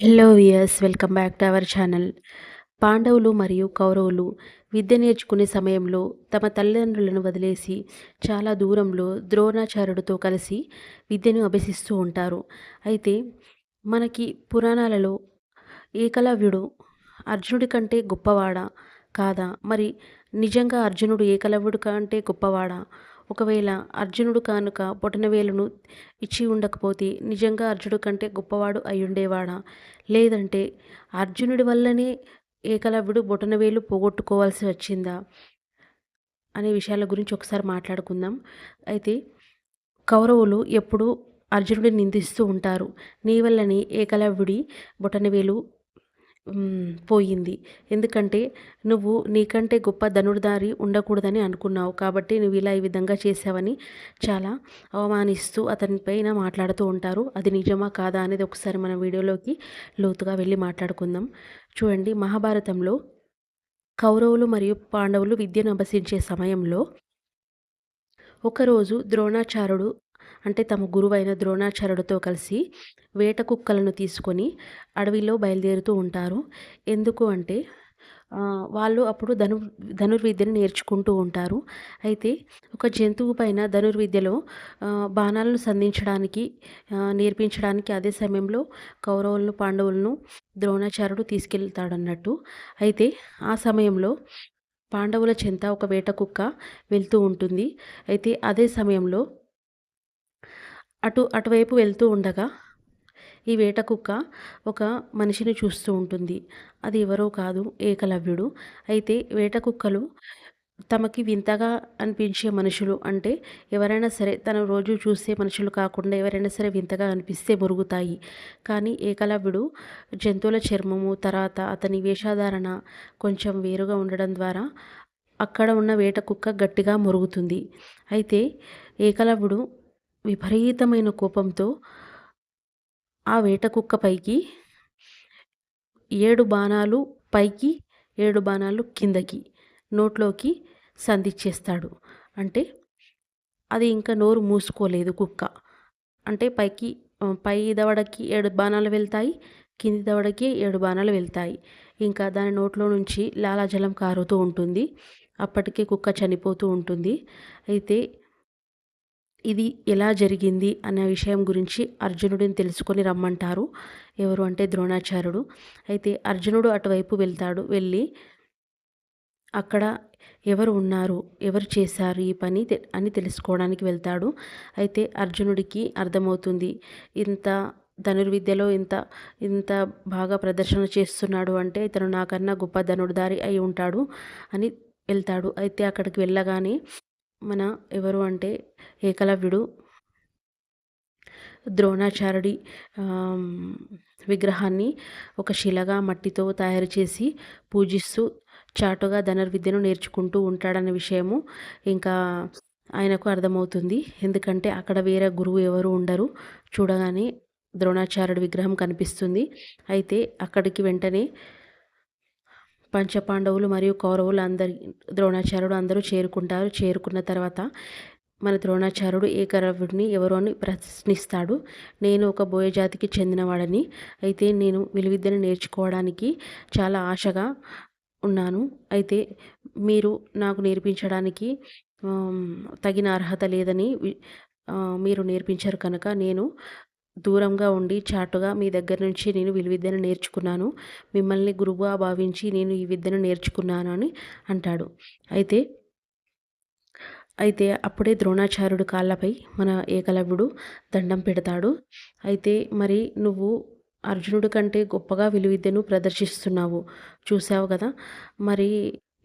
Hello viewers welcome back to our channel పాండవులు మరియు కౌరవులు విద్య నేర్చుకునే సమయంలో తమ తల్లిదండ్రులను వదిలేసి చాలా దూరంలో ద్రోణాచార్యుడితో కలిసి విద్యను అభ్యసిస్తూ ఉంటారు. అయితే మనకి పురాణాలలో ఏకలవ్యుడు అర్జునుడి కంటే గొప్పవాడా? కాదా? మరి నిజంగా అర్జునుడు ఏకలవ్యుడు కంటే గొప్పవాడా? ఒకవేళ అర్జునుడు కానుక బొటనవేలును ఇచ్చి ఉండకపోతే నిజంగా అర్జునుడు కంటే గొప్పవాడు అయ్యుండేవాడా? లేదంటే అర్జునుడి వల్లనే ఏకలవ్యుడు బొటనవేలు పోగొట్టుకోవాల్సి వచ్చిందా? అనే విషయాల గురించి ఒకసారి మాట్లాడుకుందాం. అయితే కౌరవులు ఎప్పుడూ అర్జునుడిని నిందిస్తూ ఉంటారు. నీ వల్లని ఏకలవ్యుడి బొటనవేలు పోయింది. ఎందుకంటే నువ్వు నీకంటే గొప్ప ధనుర్ధారి ఉండకూడదని అనుకున్నావు కాబట్టి నువ్వు ఇలా ఈ విధంగా చేసావని చాలా అవమానిస్తూ అతనిపైన మాట్లాడుతూ ఉంటారు. అది నిజమా కాదా అనేది ఒకసారి మన వీడియోలోకి లోతుగా వెళ్ళి మాట్లాడుకుందాం. చూడండి మహాభారతంలో కౌరవులు మరియు పాండవులు విద్యను అభ్యసించే సమయంలో ఒకరోజు ద్రోణాచార్యుడు అంటే తమ గురువైన ద్రోణాచార్యుడితో కలిసి వేట కుక్కలను తీసుకొని అడవిలో బయలుదేరుతూ ఉంటారు. ఎందుకు అంటే వాళ్ళు అప్పుడు ధను ధనుర్విద్యను నేర్చుకుంటూ ఉంటారు. అయితే ఒక జంతువు పైన ధనుర్విద్యలో బాణాలను సంధించడానికి నేర్పించడానికి అదే సమయంలో కౌరవులను పాండవులను ద్రోణాచార్యుడు తీసుకెళ్తాడన్నట్టు. అయితే ఆ సమయంలో పాండవుల చెంత ఒక వేట కుక్క వెళ్తూ ఉంటుంది. అయితే అదే సమయంలో అటు అటువైపు వెళ్తూ ఉండగా ఈ వేట కుక్క ఒక మనిషిని చూస్తూ ఉంటుంది. అది ఎవరో కాదు ఏకలవ్యుడు. అయితే వేట కుక్కలు తమకి వింతగా అనిపించే మనుషులు అంటే ఎవరైనా సరే తను రోజు చూసే మనుషులు కాకుండా ఎవరైనా సరే వింతగా అనిపిస్తే మురుగుతాయి. కానీ ఏకలవ్యుడు జంతువుల చర్మము తర్వాత అతని వేషాధారణ కొంచెం వేరుగా ఉండడం ద్వారా అక్కడ ఉన్న వేట కుక్క గట్టిగా మురుగుతుంది. అయితే ఏకలవ్యుడు విపరీతమైన కోపంతో ఆ వేట కుక్క పైకి ఏడు బాణాలు పైకి ఏడు బాణాలు కిందకి నోట్లోకి సంధిచ్చేస్తాడు. అంటే అది ఇంకా నోరు మూసుకోలేదు కుక్క. అంటే పైకి పై దవడకి ఏడు బాణాలు వెళ్తాయి కింది దవడకి ఏడు బాణాలు వెళ్తాయి. ఇంకా దాని నోట్లో నుంచి లాలాజలం కారుతూ ఉంటుంది. అప్పటికే కుక్క చనిపోతూ ఉంటుంది. అయితే ఇది ఎలా జరిగింది అనే విషయం గురించి అర్జునుడిని తెలుసుకొని రమ్మంటారు. ఎవరు అంటే ద్రోణాచార్యుడు. అయితే అర్జునుడు అటువైపు వెళ్తాడు. వెళ్ళి అక్కడ ఎవరు ఉన్నారు? ఎవరు చేశారు ఈ పని? అని తెలుసుకోవడానికి వెళ్తాడు. అయితే అర్జునుడికి అర్థమవుతుంది. ఇంత ధనుర్విద్యలో ఇంత ఇంత బాగా ప్రదర్శన చేస్తున్నాడు అంటే ఇతను నాకన్నా గొప్ప ధనుర్ధారి అయి ఉంటాడు అని వెళ్తాడు. అయితే అక్కడికి వెళ్ళగానే మన ఎవరు అంటే ఏకలవ్యుడు ద్రోణాచార్యుడి విగ్రహాన్ని ఒక శిలగా మట్టితో తయారు చేసి పూజిస్తూ చాటుగా ధనుర్విద్యను నేర్చుకుంటూ ఉంటాడన్న విషయము ఇంకా ఆయనకు అర్థమవుతుంది. ఎందుకంటే అక్కడ వేరే గురువు ఎవరు ఉండరు. చూడగానే ద్రోణాచార్యుడి విగ్రహం కనిపిస్తుంది. అయితే అక్కడికి వెంటనే పంచపాండవులు మరియు కౌరవులు అందరి ద్రోణాచార్యుడు అందరూ చేరుకుంటారు. చేరుకున్న తర్వాత మన ద్రోణాచార్యుడు ఏకరవుడిని ఎవరో అని ప్రశ్నిస్తాడు. నేను ఒక బోయజాతికి చెందినవాడని అయితే నేను విలువిద్యను నేర్చుకోవడానికి చాలా ఆశగా ఉన్నాను. అయితే మీరు నాకు నేర్పించడానికి తగిన అర్హత లేదని మీరు నేర్పించారు కనుక నేను దూరంగా ఉండి చాటుగా మీ దగ్గర నుంచి నేను విలువిద్యను నేర్చుకున్నాను. మిమ్మల్ని గురువుగా భావించి నేను ఈ విద్యను నేర్చుకున్నాను అని అంటాడు. అయితే అయితే అప్పుడే ద్రోణాచార్యుడు కాళ్ళపై మన ఏకలవ్యుడు దండం పెడతాడు. అయితే మరి నువ్వు అర్జునుడి కంటే గొప్పగా విలువిద్యను ప్రదర్శిస్తున్నావు. చూసావు కదా? మరి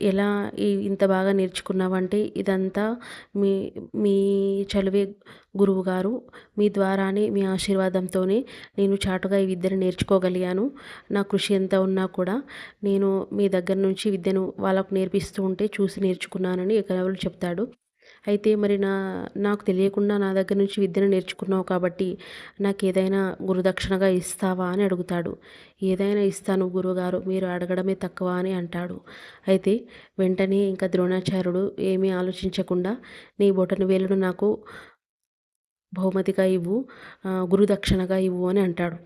ఎలా ఇంత బాగా నేర్చుకున్నావంటే ఇదంతా మీ మీ చదివే గురువుగారు మీ ద్వారానే మీ ఆశీర్వాదంతోనే నేను చాటుగా ఈ విద్యను నేర్చుకోగలిగాను. నా కృషి ఎంత ఉన్నా కూడా నేను మీ దగ్గర నుంచి విద్యను వాళ్ళకు నేర్పిస్తూ ఉంటే చూసి నేర్చుకున్నానని ఏకలవ్యుడు చెప్తాడు. అయితే మరి నా నాకు తెలియకుండా నా దగ్గర నుంచి విద్యను నేర్చుకున్నావు కాబట్టి నాకు ఏదైనా గురుదక్షిణగా ఇస్తావా అని అడుగుతాడు. ఏదైనా ఇస్తాను గురువుగారు మీరు అడగడమే తక్కువ అని అంటాడు. అయితే వెంటనే ఇంకా ద్రోణాచార్యుడు ఏమీ ఆలోచించకుండా నీ బొటన వేలును నాకు బహుమతిగా ఇవ్వు గురుదక్షిణగా ఇవ్వు అని అంటాడు.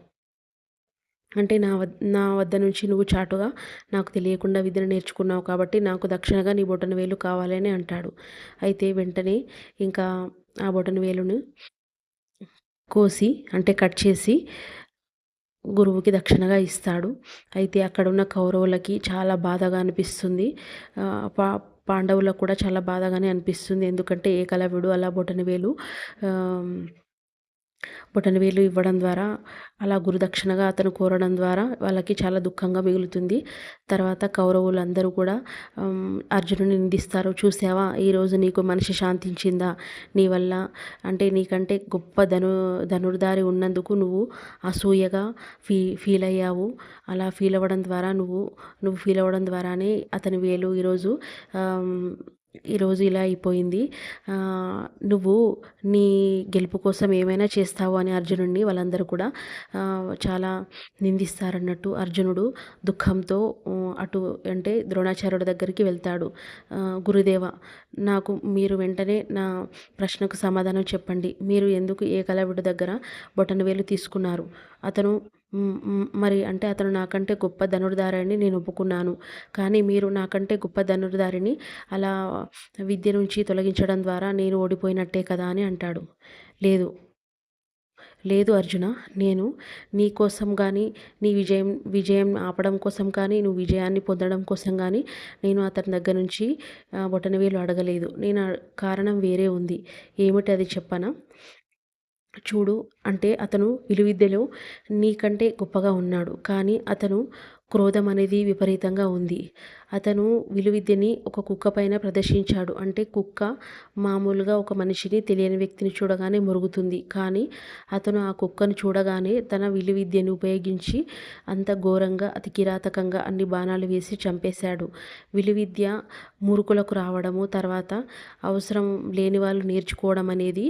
అంటే నా వద్ నా వద్ద నుంచి నువ్వు చాటుగా నాకు తెలియకుండా విద్యను నేర్చుకున్నావు కాబట్టి నాకు దక్షిణగా నీ బొటన వేలు కావాలని అంటాడు. అయితే వెంటనే ఇంకా ఆ బొటన వేలును కోసి అంటే కట్ చేసి గురువుకి దక్షిణగా ఇస్తాడు. అయితే అక్కడున్న కౌరవులకి చాలా బాధగా అనిపిస్తుంది. పా పాండవులకు కూడా చాలా బాధగానే అనిపిస్తుంది. ఎందుకంటే ఏకలవ్యుడు అలా బొటన వేలు బొటనవేలు ఇవ్వడం ద్వారా అలా గురుదక్షిణగా అతను కోరడం ద్వారా వాళ్ళకి చాలా దుఃఖంగా మిగులుతుంది. తర్వాత కౌరవులందరూ కూడా అర్జునుని నిందిస్తారు. చూసావా? ఈరోజు నీకు మనిషి శాంతించిందా? నీ వల్ల అంటే నీకంటే గొప్ప ధను ధనుర్ధారి ఉన్నందుకు నువ్వు అసూయగా ఫీ ఫీల్ అయ్యావు అలా ఫీల్ అవ్వడం ద్వారా నువ్వు నువ్వు ఫీల్ అవ్వడం ద్వారానే అతని వేలు ఈరోజు ఈరోజు ఇలా అయిపోయింది. నువ్వు నీ గెలుపు కోసం ఏమైనా చేస్తావు అని అర్జునుడిని వాళ్ళందరూ కూడా చాలా నిందిస్తారన్నట్టు అర్జునుడు దుఃఖంతో అటు అంటే ద్రోణాచార్యుడి దగ్గరికి వెళ్తాడు. గురుదేవ నాకు మీరు వెంటనే నా ప్రశ్నకు సమాధానం చెప్పండి. మీరు ఎందుకు ఏ ఏకలవ్యుడి దగ్గర బొటనవేలు తీసుకున్నారు? అతను మరి అంటే అతను నాకంటే గొప్ప ధనుర్ధారిని నేను ఒప్పుకున్నాను. కానీ మీరు నాకంటే గొప్ప ధనుర్ధారిని అలా విద్య నుంచి తొలగించడం ద్వారా నేను ఓడిపోయినట్టే కదా అని అంటాడు. లేదు. లేదు అర్జున నేను నీ కోసం కానీ నీ విజయం విజయం ఆపడం కోసం కానీ నువ్వు విజయాన్ని పొందడం కోసం కానీ నేను అతని దగ్గర నుంచి బొటనవేలు అడగలేదు. నేను కారణం వేరే ఉంది. ఏమిటి అది చెప్పనా? చూడు అంటే అతను విలువిద్యలో నీకంటే గొప్పగా ఉన్నాడు. కానీ అతను క్రోధం అనేది విపరీతంగా ఉంది. అతను విలువిద్యని ఒక కుక్క పైన ప్రదర్శించాడు. అంటే కుక్క మామూలుగా ఒక మనిషిని తెలియని వ్యక్తిని చూడగానే మురుగుతుంది. కానీ అతను ఆ కుక్కను చూడగానే తన విలువిద్యని ఉపయోగించి అంత ఘోరంగా అతి కిరాతకంగా అన్ని బాణాలు వేసి చంపేశాడు. విలువిద్య మురుకులకు రావడము తర్వాత అవసరం లేని వాళ్ళు నేర్చుకోవడం అనేది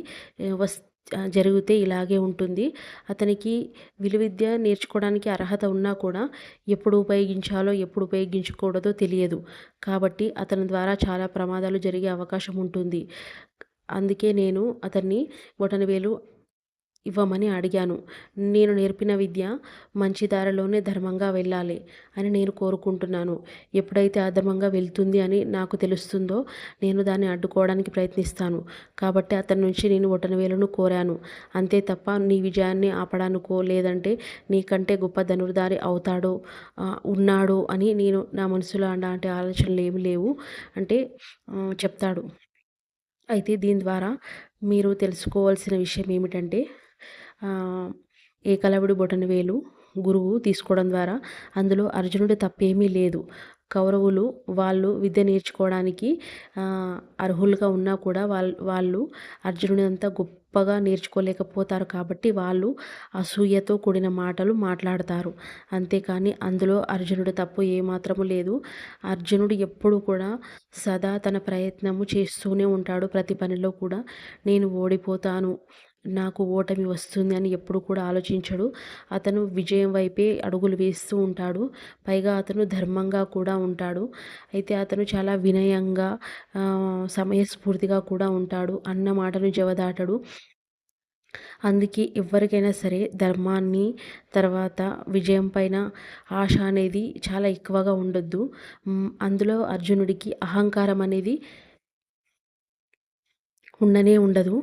వస్ జరిగితే ఇలాగే ఉంటుంది. అతనికి విలువిద్య నేర్చుకోవడానికి అర్హత ఉన్నా కూడా ఎప్పుడు ఉపయోగించాలో ఎప్పుడు ఉపయోగించకూడదో తెలియదు. కాబట్టి అతని ద్వారా చాలా ప్రమాదాలు జరిగే అవకాశం ఉంటుంది. అందుకే నేను అతన్ని బొటనవేలు ఇవ్వమని అడిగాను. నేను నేర్పిన విద్య మంచి దారిలోనే ధర్మంగా వెళ్ళాలి అని నేను కోరుకుంటున్నాను. ఎప్పుడైతే అధర్మంగా వెళ్తుంది అని నాకు తెలుస్తుందో నేను దాన్ని అడ్డుకోవడానికి ప్రయత్నిస్తాను. కాబట్టి అతని నుంచి నేను వేలును కోరాను. అంతే తప్ప నీ విజయాన్ని ఆపడానికో లేదంటే నీకంటే గొప్ప ధనుర్ధారి అవుతాడో ఉన్నాడు అని నేను నా మనసులో అలాంటి ఆలోచనలు ఏమి లేవు అంటే చెప్తాడు. అయితే దీని ద్వారా మీరు తెలుసుకోవాల్సిన విషయం ఏమిటంటే ఏకలవ్యుడి బొటనవేలు గురువు తీసుకోవడం ద్వారా అందులో అర్జునుడి తప్పేమీ లేదు. కౌరవులు వాళ్ళు విద్య నేర్చుకోవడానికి అర్హులుగా ఉన్నా కూడా వాళ్ళు వాళ్ళు అర్జునుడి అంత గొప్పగా నేర్చుకోలేకపోతారు కాబట్టి వాళ్ళు అసూయతో కూడిన మాటలు మాట్లాడతారు. అంతేకాని అందులో అర్జునుడి తప్పు ఏమాత్రము లేదు. అర్జునుడు ఎప్పుడు కూడా సదా తన ప్రయత్నము చేస్తూనే ఉంటాడు. ప్రతి పనిలో కూడా నేను ఓడిపోతాను. నాకు ఓటమి వస్తుంది అని ఎప్పుడు కూడా ఆలోచించడు. అతను విజయం వైపే అడుగులు వేస్తూ ఉంటాడు. పైగా అతను ధర్మంగా కూడా ఉంటాడు. అయితే అతను చాలా వినయంగా సమయస్ఫూర్తిగా కూడా ఉంటాడు. అన్న మాటను జవదాటడు. అందుకే ఎవరికైనా సరే ధర్మాన్ని తర్వాత విజయం పైన ఆశ అనేది చాలా ఎక్కువగా ఉండొద్దు. అందులో అర్జునుడికి అహంకారం అనేది ఉండనే ఉండదు.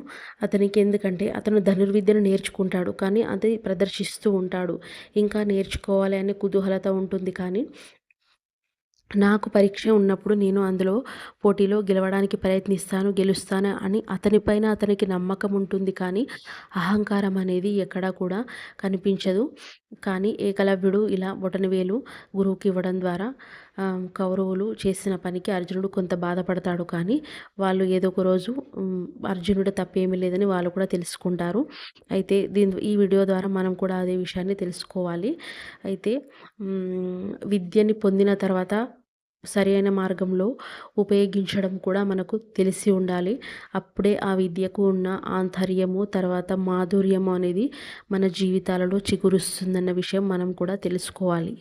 అతనికి ఎందుకంటే అతను ధనుర్విద్యను నేర్చుకుంటాడు. కానీ అది ప్రదర్శిస్తూ ఉంటాడు. ఇంకా నేర్చుకోవాలి అనే కుతూహలత ఉంటుంది. కానీ నాకు పరీక్ష ఉన్నప్పుడు నేను అందులో పోటీలో గెలవడానికి ప్రయత్నిస్తాను గెలుస్తాను అని అతనిపైన అతనికి నమ్మకం ఉంటుంది. కానీ అహంకారం అనేది ఎక్కడా కూడా కనిపించదు. కానీ ఏకలవ్యుడు ఇలా బొటనవేలు గురువుకి ఇవ్వడం ద్వారా కౌరవులు చేసిన పనికి అర్జునుడు కొంత బాధపడతాడు కానీ వాళ్ళు ఏదో ఒక రోజు అర్జునుడు తప్పేమీ లేదని వాళ్ళు కూడా తెలుసుకుంటారు. అయితే దీని ఈ వీడియో ద్వారా మనం కూడా అదే విషయాన్ని తెలుసుకోవాలి. అయితే విద్యని పొందిన తర్వాత సరైన మార్గంలో ఉపయోగించడం కూడా మనకు తెలిసి ఉండాలి. అప్పుడే ఆ విద్యకు ఉన్న ఆంతర్యము తర్వాత మాధుర్యము అనేది మన జీవితాలలో చిగురుస్తుందన్న విషయం మనం కూడా తెలుసుకోవాలి.